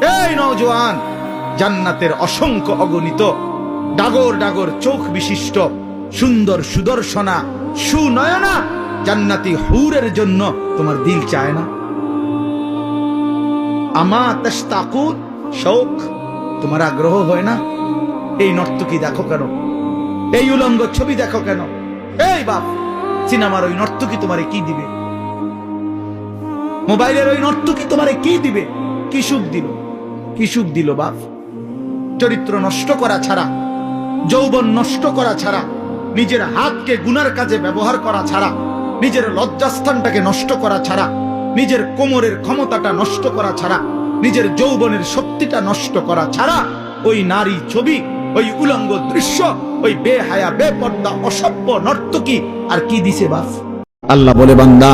এই নওজোয়ান জান্নাতের অসংখ্য অগণিত, ডাগর ডাগর চোখ বিশিষ্ট, সুন্দর সুদর্শনা, সুনয়না জান্নাতি হুরের জন্য তোমার দিল চায় না। আমা তাস্তাকুন শোক, তোমার আগ্রহ হয় না? এই নর্তকী দেখো কেন? এই উলঙ্গ ছবি দেখো কেন? এই বাপ, সিনেমার ওই নর্তকী তোমারে কি দিবে? মোবাইলের ওই নর্তকী তোমারে কি দিবে? কি দিল? কি দিল বাপ চরিত্র নষ্ট করা ছাড়া, যৌবন নষ্ট করা ছাড়া, নিজের হাতকে গুনার কাজে ব্যবহার করা ছাড়া, নিজের লজ্জাস্থানটাকে নষ্ট করা ছাড়া, নিজের কোমরের ক্ষমতাটা নষ্ট করা ছাড়া, নিজের যৌবনের শক্তিটা নষ্ট করা ছাড়া, ওই নারী ছবি, ওই উলঙ্গ দৃশ্য, ওই বেহায়া, বেপর্দা, অসভ্য নর্তকী আর কি দিছে বাস? আল্লাহ বলে বান্দা,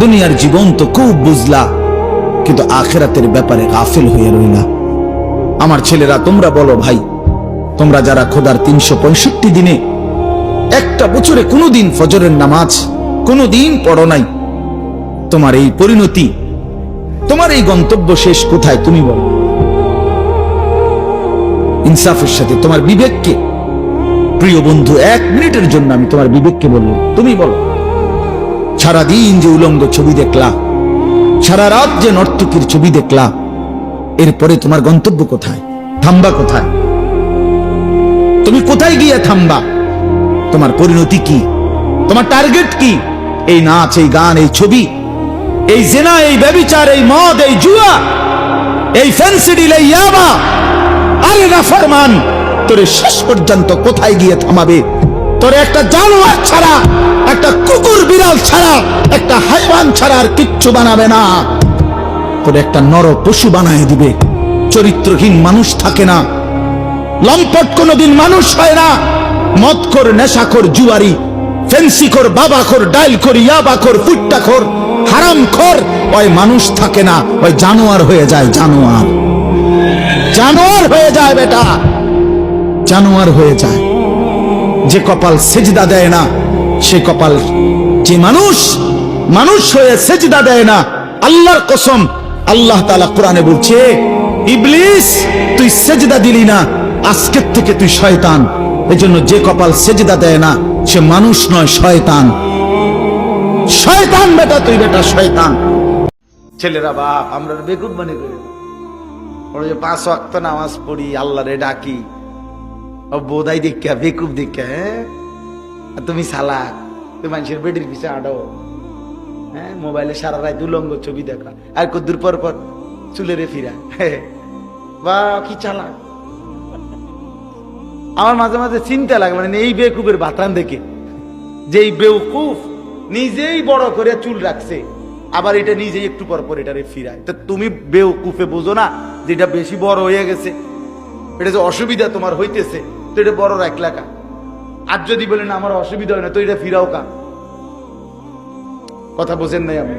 দুনিয়ার জীবন তো খুব বুঝলা। কিন্তু আখেরাতের ব্যাপারে গাফিল হয়ে রইলা। আমার ছেলেরা, তোমরা বলো ভাই, তোমরা যারা খোদার তিনশো পঁয়ষট্টি দিনে একটা বছরে কোনোদিন ফজরের নামাজ কোনোদিন পড়ো নাই, তোমার এই পরিণতি, তোমার এই গন্তব্য শেষ কোথায় তুমি বলো। ইনসাফের সাথে তোমার বিবেককে, প্রিয় বন্ধু, এক মিনিটের জন্য আমি তোমার বিবেককে বললাম, তুমি বলো, সারাদিন যে উলঙ্গ ছবি দেখলা সারা রাত যে নর্তকীর ছবি দেখলা এরপরে তোমার গন্তব্য কোথায়? থামবা কোথায়? তুমি কোথায় গিয়ে থামবা? তোমার পরিণতি কি? তোমার টার্গেট কি? এই নাচ, এই গান, এই ছবি, এই জেনা, এই ব্যবিচার, এই মদ, এই জুয়া, এই ফেন্সিডিল এই ইয়াবা। আরে না ফরমান, তোরে শেষ পর্যন্ত কোথায় গিয়ে থামাবে? তোরে একটা জানোয়ার ছাড়া, একটা কুকুর বিড়াল ছাড়া, একটা হাইওয়ান ছাড়া আর কিচ্ছু বানাবে না। তোর একটা নর পশু বানায় দিবে। চরিত্রহীন মানুষ থাকে না। লম্পট কোনদিন মানুষ হয় না। মদখোর, নেশাখোর জুয়ারি, ফেন্সিখোর, বাবাখোর, ডাইলখোর, ইয়াবাখোর, ফুট্টাখোর, হারামখোর, ওই মানুষ থাকে না। ওই জানোয়ার হয়ে যায় জানোয়ার। জানোয়ার হয়ে যায় বেটা। জানোয়ার হয়ে যায়। যে কপাল সেজদা দেয় না, সে কপাল যে মানুষ মানুষ হয়ে সেজদা দেয় না। আল্লাহর কসম, আল্লাহ তাআলা কোরআনে বলছে, ইবলিস, তুই সেজদা দিলি না, আজকের থেকে তুই শয়তান। এজন্য যে কপাল সেজদা দেয় না, সে মানুষ নয়, শয়তান। শয়তান বেটা, তুই বেটা শয়তান। ছেলেরা বাপ, আমরা বেকুব মনে করি যে পাঁচ ওয়াক্ত নামাজ পড়ি, আল্লাহরে ডাকি। বোধাই দীক্ষা বেকুব দীক্ষা হ্যাঁ তুমি সালাক তুমি মানুষের বেডির পিছিয়ে আডো হ্যাঁ মোবাইলে সারা রাত উলঙ্গ ছবি দেখা আর কদ্দুর পর পর চুলেরে ফিরা বা কি চালাক আমার মাঝে মাঝে চিন্তা লাগে মানে এই বেকুবের বাতান দেখে যে এই বেউকুফ নিজেই বড় করে চুল রাখছে আবার এটা নিজেই একটু পর পর এটারে ফিরায় তো তুমি বেউকুফে বোঝো না যেটা বেশি বড় হয়ে গেছে এটা যে অসুবিধা তোমার হইতেছে তো এটা বড় রাখলা কা আর যদি বলেন আমার অসুবিধা হয় না, তো এটা ফিরাও কা কথা বোঝেন নাই আপনি?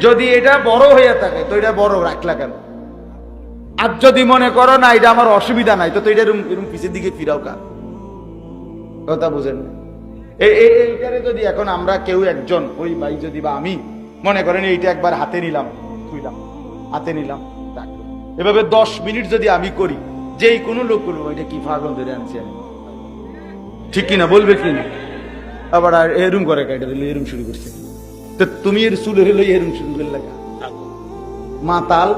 যদি এটা বড় হয়ে থাকে, তো এটা বড় রাখলা কেন আর যদি মনে করো না, এটা আমার অসুবিধা নাই, তো তো এটা এরম পিছের দিকে ফিরাও কা কথা বোঝেন না এই এই- এইটারে যদি এখন আমরা কেউ একজন, ওই ভাই যদি বা আমি, মনে করেন এইটা একবার হাতে নিলাম থুইলাম হাতে নিলাম এভাবে দশ মিনিট যদি আমি করি যেই কোনো লোক বলব এটা কি ফাগল ধরে আনছি আমি? ঠিক কিনা বলবে কি না? আবার আর এরুম করে কাটা দিলে এরুম শুরু করছে। তো তুমি এর চুলের হলো এরুম শুরু করলে? মাতাল